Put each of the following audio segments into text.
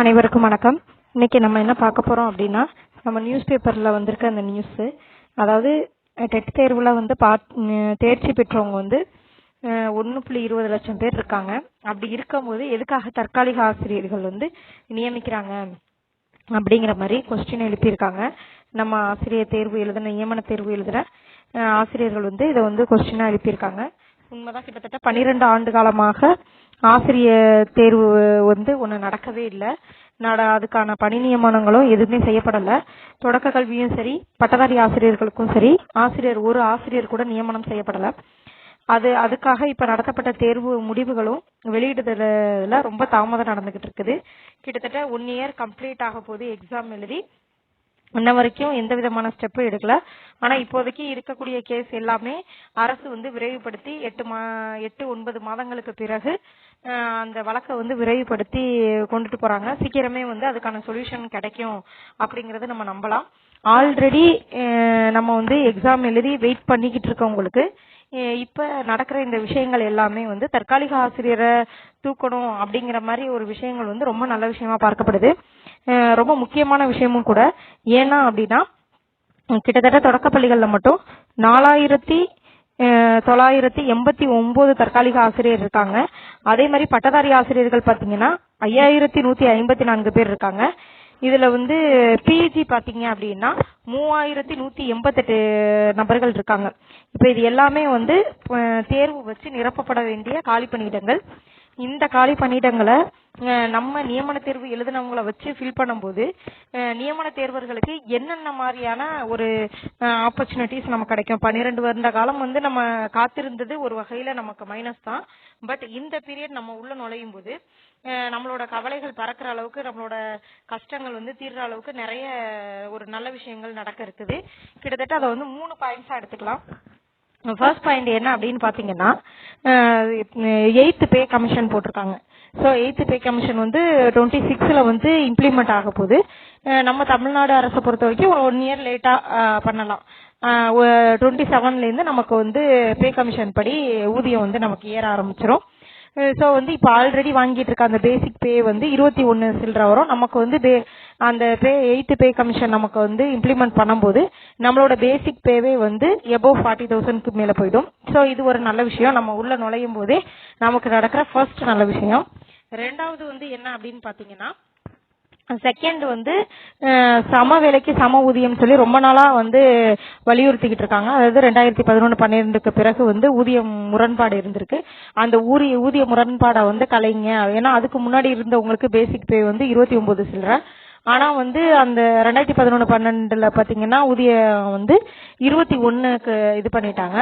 அனைவருக்கும் வணக்கம். இன்னைக்கு நம்ம என்ன பார்க்க போறோம் அப்படின்னா நம்ம நியூஸ் பேப்பர்ல வந்திருக்க அந்த நியூஸ் அதாவது டெட் தேர்வுல வந்து பா தேர்ச்சி பெற்றவங்க வந்து ஒன்று புள்ளி இருபது லட்சம் பேர் இருக்காங்க. அப்படி இருக்கும்போது எதுக்காக தற்காலிக ஆசிரியர்கள் வந்து நியமிக்கிறாங்க அப்படிங்கிற மாதிரி கொஸ்டின் எழுப்பியிருக்காங்க. நம்ம ஆசிரியர் தேர்வு எழுதின நியமன தேர்வு எழுதுன ஆசிரியர்கள் வந்து இதை வந்து கொஸ்டினா எழுப்பியிருக்காங்க. உண்மைதான் கிட்டத்தட்ட பன்னிரெண்டு ஆண்டு காலமாக ஆசிரியர் தேர்வு வந்து ஒன்று நடக்கவே இல்லை. நட அதுக்கான பணி நியமனங்களும் எதுவுமே செய்யப்படலை. தொடக்க கல்வியும் சரி பட்டதாரி ஆசிரியர்களுக்கும் சரி ஆசிரியர் ஒரு ஆசிரியர் கூட நியமனம் செய்யப்படலை. அது அதுக்காக இப்ப நடத்தப்பட்ட தேர்வு முடிவுகளும் வெளியிடுதல ரொம்ப தாமதம் நடந்துகிட்டு இருக்குது. கிட்டத்தட்ட ஒன் இயர் கம்ப்ளீட் ஆக போது எக்ஸாம் எழுதி இன்ன வரைக்கும் எந்த விதமான ஸ்டெப்பும் எடுக்கல. ஆனா இப்போதைக்கு இருக்கக்கூடிய கேஸ் எல்லாமே அரசு வந்து விரைவுபடுத்தி எட்டு மா எட்டு ஒன்பது மாதங்களுக்கு பிறகு அந்த வழக்கை வந்து விரைவுபடுத்தி கொண்டுட்டு போறாங்க. சீக்கிரமே வந்து அதுக்கான சொல்யூஷன் கிடைக்கும் அப்படிங்கறத நம்ம நம்பலாம். ஆல்ரெடி நம்ம வந்து எக்ஸாம் எழுதி வெயிட் பண்ணிக்கிட்டு இருக்கவங்களுக்கு இப்ப நடக்கிற இந்த விஷயங்கள் எல்லாமே வந்து தற்காலிக ஆசிரியரை தூக்கணும் அப்படிங்கிற மாதிரி ஒரு விஷயங்கள் வந்து ரொம்ப நல்ல விஷயமா பார்க்கப்படுது. ரொம்ப முக்கியமான விஷயமும் கூட. ஏன்னா அப்படின்னா கிட்டத்தட்ட தொடக்கப்பள்ளிகளில் மட்டும் நாலாயிரத்தி தொள்ளாயிரத்தி எண்பத்தி ஒன்பது தற்காலிக ஆசிரியர் இருக்காங்க. அதே மாதிரி பட்டதாரி ஆசிரியர்கள் பாத்தீங்கன்னா ஐயாயிரத்தி நூத்தி ஐம்பத்தி நான்கு பேர் இருக்காங்க. இதுல வந்து பிஜி பாத்தீங்க அப்படின்னா மூவாயிரத்தி நூத்தி எண்பத்தெட்டு நபர்கள் இருக்காங்க. இப்ப இது எல்லாமே வந்து தேர்வு வச்சு நிரப்பப்பட வேண்டிய காலி பணியிடங்கள் இந்த காலி பணியிடங்களை நம்ம நியமன தேர்வு எழுதினவங்கள வச்சு ஃபில் பண்ணும்போது நியமன தேர்வர்களுக்கு என்னென்ன மாதிரியான ஒரு ஆப்பர்ச்சுனிட்டிஸ் நமக்கு கிடைக்கும்? பன்னிரெண்டு வருட காலம் வந்து நம்ம காத்திருந்தது ஒரு வகையில நமக்கு மைனஸ் தான். பட் இந்த பீரியட் நம்ம உள்ள நுழையும் போது நம்மளோட கவலைகள் பறக்கிற அளவுக்கு நம்மளோட கஷ்டங்கள் வந்து தீர்ற அளவுக்கு நிறைய ஒரு நல்ல விஷயங்கள் நடக்க இருக்குது. கிட்டத்தட்ட அதை வந்து மூணு பாயிண்ட்ஸா எடுத்துக்கலாம். ஃபர்ஸ்ட் பாயிண்ட் என்ன அப்படின்னு பாத்தீங்கன்னா எயித்து பே கமிஷன் போட்டிருக்காங்க. ஸோ எயித்து பே கமிஷன் வந்து டுவெண்ட்டி சிக்ஸில் வந்து இம்ப்ளிமெண்ட் ஆக போகுது. நம்ம தமிழ்நாடு அரசை பொறுத்த வரைக்கும் ஒன் இயர் லேட்டாக பண்ணலாம். டுவெண்ட்டி செவன்லேருந்து நமக்கு வந்து பே கமிஷன் படி ஊதியம் வந்து நமக்கு ஏற ஆரம்பிச்சிடும் ஸோ வந்து இப்போ ஆல்ரெடி வாங்கிட்டு இருக்க அந்த பேசிக் பே வந்து இருபத்தி ஒன்று சில்லற வரும். நமக்கு வந்து பே அந்த பே எயித்து பே கமிஷன் நமக்கு வந்து இம்ப்ளிமெண்ட் பண்ணும்போது நம்மளோட பேசிக் பேவே வந்து எபோவ் ஃபார்ட்டி தௌசண்ட்க்கு மேலே போயிடும். ஸோ இது ஒரு நல்ல விஷயம். நம்ம உள்ள நுழையும் போதே நமக்கு நடக்கிற ஃபர்ஸ்ட் நல்ல விஷயம். ரெண்டாவது வந்து என்ன அப்படின்னு பார்த்தீங்கன்னா செகண்ட் வந்து சம வேலைக்கு சம ஊதியம் சொல்லி ரொம்ப நாளா வந்து வலியுறுத்திக்கிட்டு இருக்காங்க. அதாவது ரெண்டாயிரத்தி பதினொன்று பன்னிரெண்டுக்கு பிறகு வந்து ஊதியம் முரண்பாடு இருந்திருக்கு. அந்த ஊதிய ஊதிய முரண்பாடை வந்து கலைங்க. ஏன்னா அதுக்கு முன்னாடி இருந்தவங்களுக்கு பேசிக் பே வந்து இருபத்தி ஒன்பது சில்லற ஆனா வந்து அந்த ரெண்டாயிரத்தி பதினொன்று பன்னெண்டுல பாத்தீங்கன்னா ஊதியம் வந்து இருபத்தி ஒன்னுக்கு இது பண்ணிட்டாங்க.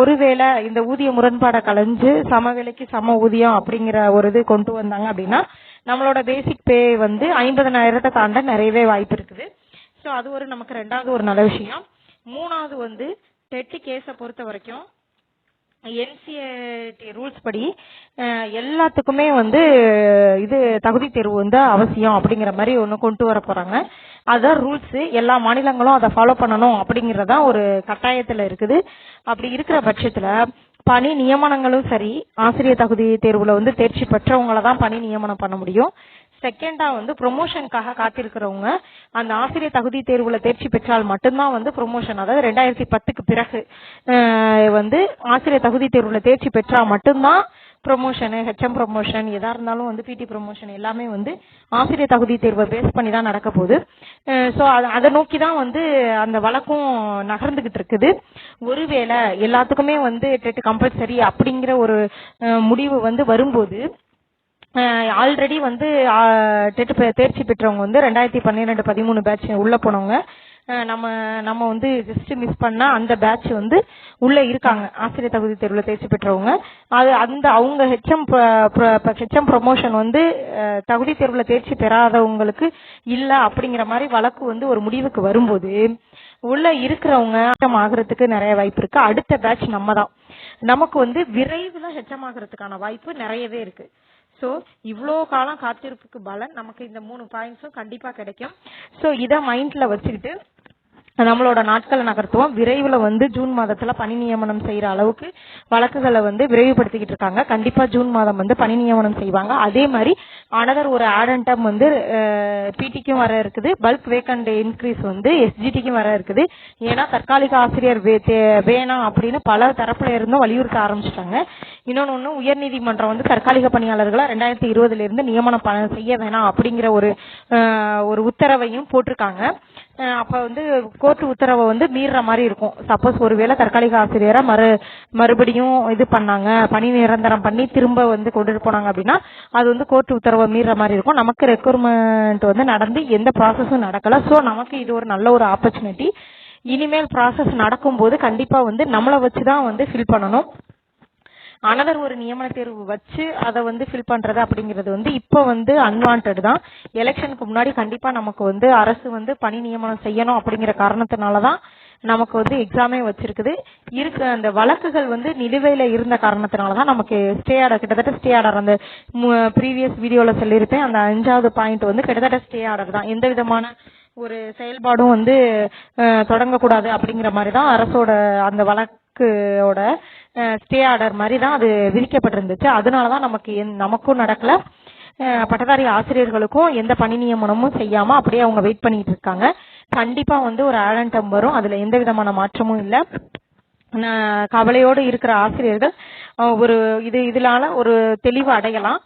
ஒருவேளை இந்த ஊதிய முரண்பாடை கலைஞ்சு சம வேலைக்கு சம ஊதியம் அப்படிங்கிற ஒரு இது கொண்டு வந்தாங்க அப்படின்னா நம்மளோட பேசிக் பே வந்து ஐம்பதனாயிரத்தை தாண்ட நிறையவே வாய்ப்பு இருக்குது. ஸோ அது ஒரு நமக்கு ரெண்டாவது ஒரு நல்ல விஷயம். மூணாவது வந்து டெட்டு கேஸை பொறுத்த வரைக்கும் என்சிஏடி ரூல்ஸ் படி எல்லாத்துக்குமே வந்து இது தகுதி தேர்வு வந்து அவசியம் அப்படிங்கிற மாதிரி ஒன்று கொண்டு வர போறாங்க. அதுதான் ரூல்ஸ் எல்லா மாநிலங்களும் அதை ஃபாலோ பண்ணணும் அப்படிங்கறதா ஒரு கட்டாயத்துல இருக்குது. அப்படி இருக்கிற பட்சத்துல பணி நியமனங்களும் சரி ஆசிரியர் தகுதி தேர்வுல வந்து தேர்ச்சி பெற்றவங்கள தான் பணி நியமனம் பண்ண முடியும். செகண்டா வந்து ப்ரொமோஷனுக்காக காத்திருக்கிறவங்க அந்த ஆசிரியர் தகுதி தேர்வுல தேர்ச்சி பெற்றால் மட்டும்தான் வந்து ப்ரொமோஷன் அதாவது ரெண்டாயிரத்தி பத்துக்கு பிறகு வந்து ஆசிரியர் தகுதி தேர்வுல தேர்ச்சி பெற்றா மட்டும்தான் ப்ரொமோஷனு ஹெச்எம் ப்ரொமோஷன் எதா இருந்தாலும் வந்து பிடி ப்ரொமோஷன் எல்லாமே வந்து ஆசிரியர் தகுதி தேர்வை பேஸ் பண்ணி தான் நடக்க போகுது. ஸோ அதை நோக்கி தான் வந்து அந்த வழக்கம் நகர்ந்துகிட்டு இருக்குது. ஒருவேளை எல்லாத்துக்குமே வந்து டெட் கம்பல்சரி அப்படிங்கிற ஒரு முடிவு வந்து வரும்போது ஆல்ரெடி வந்து டெட் தேர்ச்சி பெற்றவங்க வந்து ரெண்டாயிரத்தி பன்னிரெண்டு பதிமூணு பேட்ச் உள்ள போனவங்க. நம்ம நம்ம வந்து ஜஸ்ட் மிஸ் பண்ணா அந்த பேட்ச் வந்து உள்ள இருக்காங்க. ஆசிரியர் தகுதி தேர்வுல தேர்ச்சி பெற்றவங்க. அது அந்த அவங்க ஹெச்எம் ஹெச்எம் ப்ரொமோஷன் வந்து தகுதி தேர்வுல தேர்ச்சி பெறாதவங்களுக்கு இல்ல அப்படிங்கிற மாதிரி வழக்கு வந்து ஒரு முடிவுக்கு வரும்போது உள்ள இருக்கிறவங்க ஹெச்எம் ஆகுறதுக்கு நிறைய வாய்ப்பு இருக்கு. அடுத்த பேட்ச் நம்ம தான். நமக்கு வந்து விரைவில் ஹெச்எம் ஆகுறதுக்கான வாய்ப்பு நிறையவே இருக்கு. சோ இவ்ளோ காலம் காத்திருப்புக்கு பலன் நமக்கு இந்த மூணு பாயிண்ட்ஸும் கண்டிப்பா கிடைக்கும். சோ இத மைண்ட்ல வச்சுக்கிட்டு நம்மளோட நாட்களை நகர்த்துவோம். விரைவில் வந்து ஜூன் மாதத்துல பணி நியமனம் செய்யற அளவுக்கு வழக்குகளை வந்து விரைவுபடுத்திக்கிட்டு இருக்காங்க. கண்டிப்பா ஜூன் மாதம் வந்து பணி நியமனம் செய்வாங்க. அதே மாதிரி அனதர் ஒரு ஆடன்டம் வந்து பிடிக்கும் வர இருக்குது. பல்க் வேக்கண்ட் இன்க்ரீஸ் வந்து எஸ்ஜிடிக்கும் வர இருக்குது. ஏன்னா தற்காலிக ஆசிரியர் வே- வேணாம் அப்படின்னு பல தரப்புல இருந்தும் வலியுறுத்த ஆரம்பிச்சிட்டாங்க. இன்னொன்னு ஒண்ணு உயர்நீதிமன்றம் வந்து தற்காலிக பணியாளர்களை ரெண்டாயிரத்தி இருபதுல இருந்து நியமனம் செய்ய வேணாம் அப்படிங்கிற ஒரு ஒரு உத்தரவையும் போட்டிருக்காங்க. அப்ப வந்து கோர்ட் உத்தரவை வந்து மீறுற மாதிரி இருக்கும். சப்போஸ் ஒருவேளை தற்காலிக ஆசிரியரை மறு மறுபடியும் இது பண்ணாங்க பணி நிரந்தரம் பண்ணி திரும்ப வந்து கொண்டுட்டு போனாங்க அப்படின்னா அது வந்து கோர்ட் உத்தரவை மீறுற மாதிரி இருக்கும். நமக்கு ரெக்ரூட்மெண்ட் வந்து நடந்து எந்த ப்ராசஸும் நடக்கல. சோ நமக்கு இது ஒரு நல்ல ஒரு ஆப்பர்ச்சுனிட்டி இனிமேல் ப்ராசஸ் நடக்கும்போது கண்டிப்பா வந்து நம்மளை வச்சுதான் வந்து ஃபில் பண்ணணும். அனதர் ஒரு நியமன தேர்வு வச்சு அதை வந்து ஃபில் பண்றது அப்படிங்கிறது வந்து இப்போ வந்து அன்வான்ட் தான். எலெக்ஷனுக்கு முன்னாடி கண்டிப்பா நமக்கு வந்து அரசு வந்து பணி நியமனம் செய்யணும் அப்படிங்கிற காரணத்தினாலதான் நமக்கு வந்து எக்ஸாமே வச்சிருக்குது. இருக்க அந்த வழக்குகள் வந்து நிலுவையில இருந்த காரணத்தினால தான் நமக்கு ஸ்டே ஆர்டர் கிட்டத்தட்ட ஸ்டே ஆர்டர் அந்த ப்ரீவியஸ் வீடியோல சொல்லியிருப்பேன். அந்த அஞ்சாவது பாயிண்ட் வந்து கிட்டத்தட்ட ஸ்டே ஆர்டர் தான். எந்த விதமான ஒரு செயல்பாடும் வந்து தொடங்கக்கூடாது அப்படிங்கிற மாதிரி தான் அரசோட அந்த பேங்க்கோட ஸ்டே ஆர்டர் மாதிரி தான் அது விதிக்கப்பட்டிருந்துச்சு. அதனால தான் நமக்கு நமக்கும் நடக்கல. பட்டதாரி ஆசிரியர்களுக்கும் எந்த பணி நியமனமும் செய்யாம அப்படியே அவங்க வெயிட் பண்ணிட்டு இருக்காங்க. கண்டிப்பா வந்து ஒரு ஆடன்டம் வரும். அதுல எந்த விதமான மாற்றமும் இல்ல. கவலையோடு இருக்கிற ஆசிரியர்கள் ஒரு இது இதனால ஒரு தெளிவு அடையலாம்.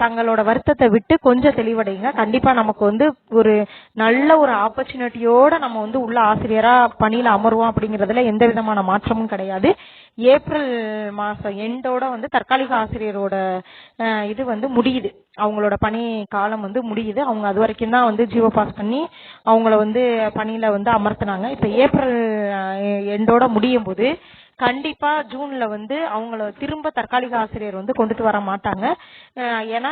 தங்களோட வருத்தத்தை விட்டு கொஞ்சம் தெளிவடைங்க கண்டிப்பா நமக்கு வந்து ஒரு நல்ல ஒரு ஆப்பர்ச்சுனிட்டியோட நம்ம வந்து உள்ள ஆசிரியரா பணியில அமருவோம் அப்படிங்கறதுல எந்த விதமான மாற்றமும் கிடையாது. ஏப்ரல் மாசம் எண்டோட வந்து தற்காலிக ஆசிரியரோட இது வந்து முடியுது. அவங்களோட பணி காலம் வந்து முடியுது. அவங்க அது வரைக்கும் தான் வந்து ஜியோ பாஸ் பண்ணி அவங்கள வந்து பணியில வந்து அமர்த்தினாங்க. இப்ப ஏப்ரல் எண்டோட முடியும் போது கண்டிப்பா ஜூன்ல வந்து அவங்கள திரும்ப தற்காலிக ஆசிரியர் வந்து கொண்டுட்டு வர மாட்டாங்க. ஏன்னா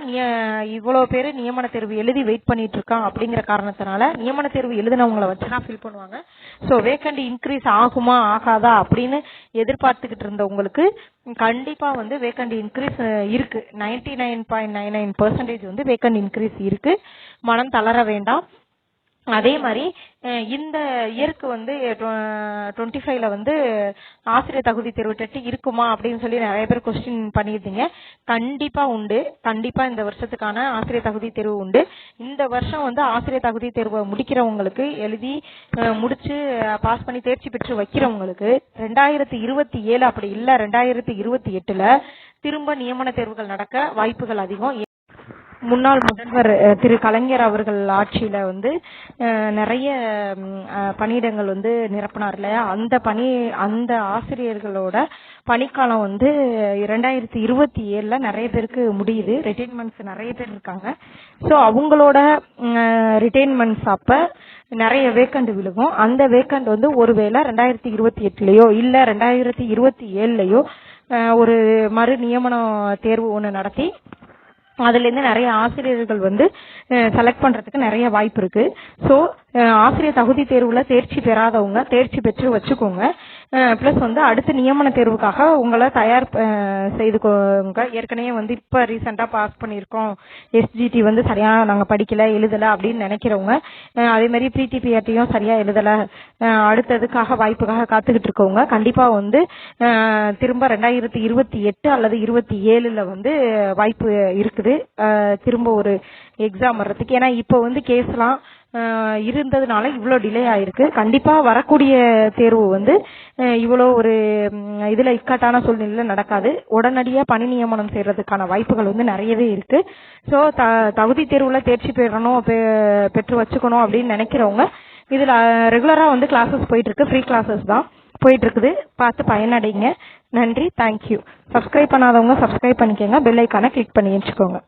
இவ்வளவு பேரு நியமன தேர்வு எழுதி வெயிட் பண்ணிட்டு இருக்கான் அப்படிங்கிற காரணத்தினால நியமன தேர்வு எழுதினவங்கள வச்சுதான் ஃபில் பண்ணுவாங்க. சோ வேக்கண்ட் இன்க்ரீஸ் ஆகுமா ஆகாதா அப்படின்னு எதிர்பார்த்துக்கிட்டு இருந்தவங்களுக்கு கண்டிப்பா வந்து வேக்கண்ட் இன்க்ரீஸ் இருக்கு. Ninety nine point nine nine percentage வந்து வேக்கண்ட் இன்க்ரீஸ் இருக்கு. மனம் தளர வேண்டாம். அதே மாதிரி இந்த இயருக்கு வந்து டுவெண்ட்டி ஃபைவ்ல வந்து ஆசிரியர் தகுதி தேர்வு டெட் இருக்குமா அப்படின்னு சொல்லி நிறைய பேர் கொஸ்டின் பண்ணியிருந்தீங்க. கண்டிப்பா உண்டு. கண்டிப்பா இந்த வருஷத்துக்கான ஆசிரியர் தகுதி தேர்வு உண்டு. இந்த வருஷம் வந்து ஆசிரியர் தகுதி தேர்வை முடிக்கிறவங்களுக்கு எழுதி முடிச்சு பாஸ் பண்ணி தேர்ச்சி பெற்று வைக்கிறவங்களுக்கு ரெண்டாயிரத்தி இருபத்தி ஏழு அப்படி இல்ல ரெண்டாயிரத்தி இருபத்தி எட்டுல திரும்ப நியமன தேர்வுகள் நடக்க வாய்ப்புகள் அதிகம். முன்னாள் முதல்வர் திரு கலைஞர் அவர்கள் ஆட்சியில வந்து நிறைய பணியிடங்கள் வந்து நிரப்பினார் இல்லையா? அந்த பணி அந்த ஆசிரியர்களோட பணிக்காலம் வந்து இரண்டாயிரத்தி இருபத்தி ஏழுல நிறைய பேருக்கு முடியுது. ரிட்டைன்மெண்ட்ஸ் நிறைய பேர் இருக்காங்க. ஸோ அவங்களோட ரிட்டைன்மெண்ட்ஸ் அப்ப நிறைய வேக்கண்ட் விழுகும். அந்த வேக்கண்ட் வந்து ஒருவேளை ரெண்டாயிரத்தி இருபத்தி எட்டுலயோ இல்ல ரெண்டாயிரத்தி இருபத்தி ஏழுலயோ ஒரு மறு நியமன தேர்வு ஒன்று நடத்தி அதுல இருந்து நிறைய ஆசிரியர்கள் வந்து செலக்ட் பண்றதுக்கு நிறைய வாய்ப்பு இருக்கு. ஸோ ஆசிரியர் தகுதி தேர்வுல தேர்ச்சி பெறாதவங்க தேர்ச்சி பெற்று வச்சுக்கோங்க. ப்ளஸ் வந்து அடுத்த நியமன தேர்வுக்காக உங்களை தயார் செய்து செய்துக்கோங்க ஏற்கனவே வந்து இப்போ ரீசெண்டாக பாஸ் பண்ணியிருக்கோம். எஸ்ஜிடி வந்து சரியாக நாங்கள் படிக்கல எழுதலை அப்படின்னு நினைக்கிறவங்க அதேமாதிரி அதே மாதிரி பிடிபிஆர்டியும் சரியாக எழுதலை. அடுத்ததுக்காக வாய்ப்புக்காக காத்துக்கிட்டு இருக்கவங்க கண்டிப்பாக வந்து திரும்ப ரெண்டாயிரத்தி இருபத்தி எட்டு அல்லது இருபத்தி ஏழில் வந்து வாய்ப்பு இருக்குது. திரும்ப ஒரு எக்ஸாம் வர்றதுக்கு. ஏன்னா இப்போ வந்து கேஸ்லாம் இருந்ததுனால இவ்வளோ டிலே ஆயிருக்கு. கண்டிப்பாக வரக்கூடிய தேர்வு வந்து இவ்வளோ ஒரு இதில் இக்கட்டான சூழ்நிலையில் நடக்காது. உடனடியாக பணி நியமனம் செய்கிறதுக்கான வாய்ப்புகள் வந்து நிறையவே இருக்கு. ஸோ த தகுதி தேர்வில் தேர்ச்சி பெறணும் பெ- பெற்று வச்சுக்கணும் அப்படின்னு நினைக்கிறவங்க இதில் ரெகுலராக வந்து கிளாஸஸ் போயிட்டு இருக்கு ஃப்ரீ கிளாஸஸ் தான் போயிட்டு இருக்குது பார்த்து பயனடைங்க. நன்றி. தேங்க்யூ சப்ஸ்கிரைப் பண்ணாதவங்க சப்ஸ்கிரைப் பண்ணிக்கோங்க. பெல் ஐக்கானை கிளிக் பண்ணி வச்சுக்கோங்க.